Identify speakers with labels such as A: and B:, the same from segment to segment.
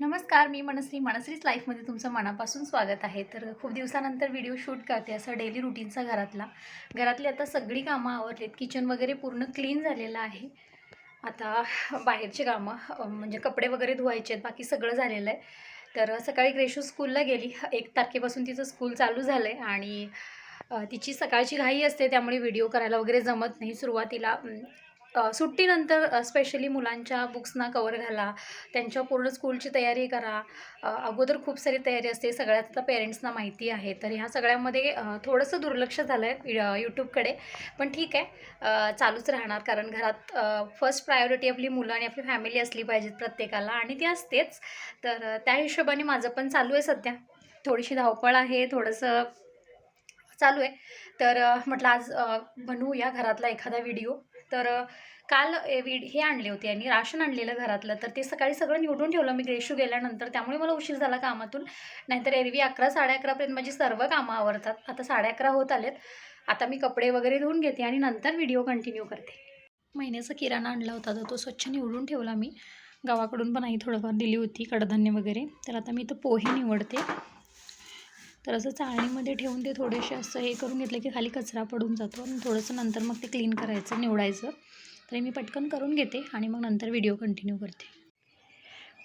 A: नमस्कार मी मनश्री मनश्रीच लाईफमध्ये तुमचं मनापासून स्वागत आहे. तर खूप दिवसानंतर व्हिडिओ शूट करते असं डेली रुटीनचा घरातला. घरातली आता सगळी कामं आवरलीत. किचन वगैरे पूर्ण क्लीन झालेलं आहे. आता बाहेरची कामं म्हणजे कपडे वगैरे धुवायचे आहेत. बाकी सगळं झालेलं आहे. तर सकाळी ग्रेशू स्कूलला गेली. एक तारखेपासून तिचं स्कूल चालू झालं आहे आणि तिची सकाळची घाई असते त्यामुळे व्हिडिओ करायला वगैरे जमत नाही. सुरुवातीला सुट्टीनंतर स्पेशली मुलांच्या बुक्सना कवर घाला. त्यांच्या पूर्ण स्कूलची तयारी करा. अगोदर खूप सारी तयारी असते. सगळ्यात आता पेरेंट्सना माहिती आहे. तर ह्या सगळ्यामध्ये थोडंसं दुर्लक्ष झालं आहे यूट्यूबकडे पण ठीक आहे. चालूच राहणार. कारण घरात फर्स्ट प्रायोरिटी आपली मुलं आणि आपली फॅमिली असली पाहिजेत प्रत्येकाला. आणि ती असतेच. तर त्या हिशोबाने माझं पण चालू आहे सध्या. थोडीशी धावपळ आहे. थोडंसं चालू आहे. तर म्हटलं आज अ, बनवूया घरातला एखादा व्हिडिओ. तर काल ए, विड हे आणले होते आणि राशन आणलेलं घरातलं. तर ते सकाळी सगळं निवडून ठेवलं मी ग्रेशू गेल्यानंतर. त्यामुळे मला उशीर झाला कामातून. नाहीतर एरवी अकरा साडे अकरापर्यंत माझी सर्व कामं आवरतात. आता साडे अकरा होत आलेत. आता मी कपडे वगैरे धुवून घेते आणि नंतर व्हिडिओ कंटिन्यू करते. महिन्याचा किराणा आणला होता तर तो स्वच्छ निवडून ठेवला मी. गावाकडून पण आई थोडंफार दिली होती कडधान्य वगैरे. तर आता मी इथं पोहे निवडते. तर असं चाळणीमध्ये ठेवून ते थोडेसे असं हे करून घेतलं की खाली कचरा पडून जातो आणि थोडंसं नंतर मग ते क्लीन करायचं निवडायचं. तरी मी पटकन करून घेते आणि मग नंतर व्हिडिओ कंटिन्यू करते.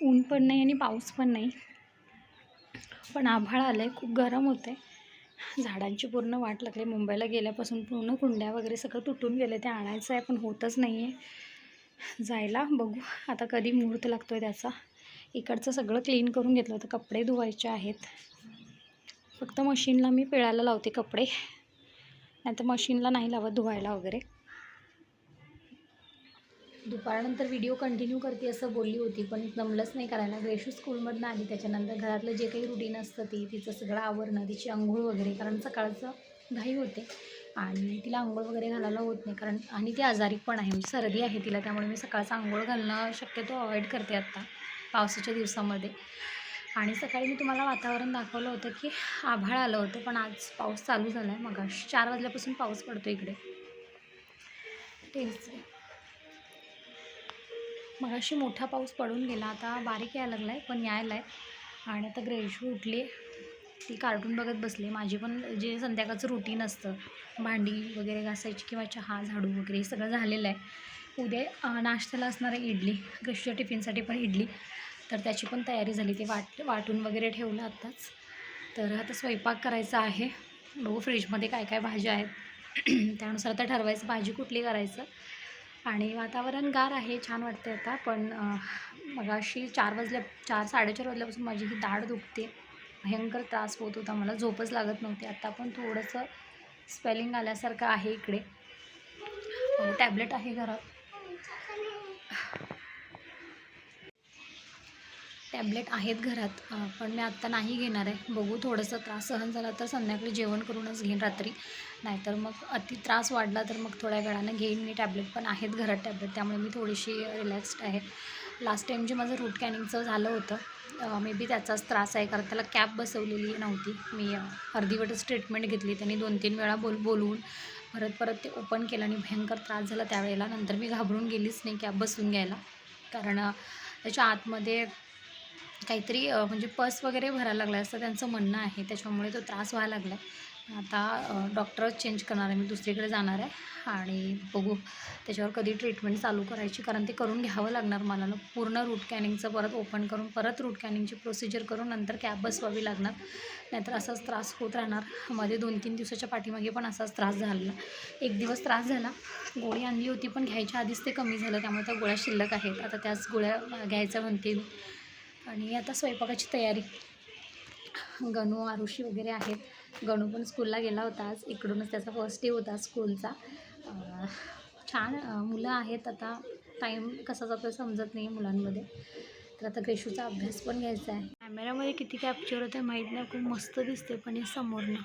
A: ऊन पण नाही आणि पाऊस पण नाही. पण आभाळ आलं आहे खूप गरम होतं आहे झाडांची पूर्ण वाट लागली. मुंबईला गेल्यापासून पूर्ण कुंड्या वगैरे सगळं तुटून गेले ते आणायचं आहे पण होतच नाही आहे जायला बघू. आता कधी मुहूर्त लागतो आहे त्याचा. इकडचं सगळं क्लीन करून घेतलं होतं. कपडे धुवायचे आहेत. फक्त मशीनला मी पिळायला लावते कपडे. नाहीतर मशीनला नाही लावत धुवायला वगैरे. दुपारनंतर व्हिडिओ कंटिन्यू करते असं बोलली होती पण जमलंच नाही करायला. ग्रेशू स्कूलमधनं आली त्याच्यानंतर घरातलं जे काही रुटीन असतं ती तिचं सगळं आवरणं तिची आंघोळ वगैरे कारण सकाळचं घाई होते. आणि तिला आंघोळ वगैरे घालायला होत नाही कारण आणि ती आजारी पण आहे म्हणजे सर्दी आहे तिला त्यामुळे मी सकाळचं आंघोळ घालणं शक्यतो अवॉइड करते आत्ता पावसाच्या दिवसामध्ये. आणि सकाळी मी तुम्हाला वातावरण दाखवलं होतं की आभाळ आलं होतं पण आज पाऊस चालू झाला आहे मग चार वाजल्यापासून पाऊस पडतो इकडे. तेच. मग अशी मोठा पाऊस पडून गेला. आता बारीक यायला लागला आहे पण यायला आहे आणि आता ग्रेशू उठली. ती कार्टून बघत बसली. माझी पण जे संध्याकाळचं रुटीन असतं भांडी वगैरे घासायची किंवा चहा झाडू वगैरे हे सगळं झालेलं आहे. उद्या नाश्त्याला असणार आहे इडली ग्रेशूच्या टिफिनसाठी पण इडली. तर त्याची पण तयारी झाली. ते वाट वाटून वगैरे ठेवलं आत्ताच. तर आता स्वयंपाक करायचा आहे. बघू फ्रीजमध्ये काय काय भाज्या आहेत. त्यानुसार आता ठरवायचं भाजी कुठली करायचं. आणि वातावरण गार आहे छान वाटते आता. पण मग अशी चार वाजल्या चार साडेचार वाजल्यापासून माझी ही दाढ दुखते. भयंकर त्रास होत होता. मला झोपच लागत नव्हती. आत्ता पण थोडंसं स्पेलिंग आल्यासारखं आहे इकडे. टॅबलेट आहे घरात. टॅबलेट आहेत घरात. पण मी आत्ता नाही घेणार आहे. बघू थोडंसं त्रास सहन झाला तर संध्याकाळी जेवण करूनच घेईन रात्री. नाहीतर मग अति त्रास वाढला तर मग थोड्या वेळानं घेईन मी टॅबलेट. पण आहेत घरात टॅबलेट त्यामुळे मी थोडीशी रिलॅक्स्ड आहे. लास्ट टाईम जे माझं रूट कॅनिंगचं झालं होतं मे बी त्याचाच त्रास आहे. कारण त्याला कॅप बसवलेली नव्हती. मी अर्धीवटच ट्रीटमेंट घेतली. त्यांनी दोन तीन वेळा बोल बोलवून परत परत ते ओपन केलं आणि भयंकर त्रास झाला त्यावेळेला. नंतर मी घाबरून गेलीच नाही कॅप बसून घ्यायला. कारण त्याच्या आतमध्ये काहीतरी म्हणजे पस वगैरे भरायला लागला असं त्यांचं म्हणणं आहे. त्याच्यामुळे तो त्रास व्हायला लागला. आहे आता डॉक्टर डॉक्टरच चेंज करणार आहे. मी दुसरीकडे जाणार आहे. आणि बघू. त्याच्यावर कधी ट्रीटमेंट चालू करायची. कारण ते करून घ्यावं लागणार मला ना पूर्ण रूट कॅनिंगचं परत ओपन करून परत रूट कॅनिंगची प्रोसिजर करून नंतर कॅब बसवावी लागणार. नाहीतर असाच त्रास होत राहणार. मध्ये दोन तीन दिवसाच्या पाठीमागे पण असाच त्रास झाला. एक दिवस त्रास झाला. गोळी आणली होती पण घ्यायच्या आधीच ते कमी झालं. त्यामुळे त्या गोळ्या शिल्लक आहेत. आता त्याच गोळ्या घ्यायचं घ्यायच्या म्हणते आणि आता स्वयंपाकाची तयारी. गणू आरुषी वगैरे आहेत. गणू पण स्कूलला गेला होता आज. इकडूनच त्याचा फर्स्ट डे होता स्कूलचा छान मुलं आहेत. आता टाईम कसा जातो समजत नाही मुलांमध्ये. तर आता ग्रेशूचा अभ्यास पण घ्यायचा आहे. कॅमेऱ्यामध्ये किती कॅप्चर होतं माहीत नाही. खूप मस्त दिसते पण हे समोरनं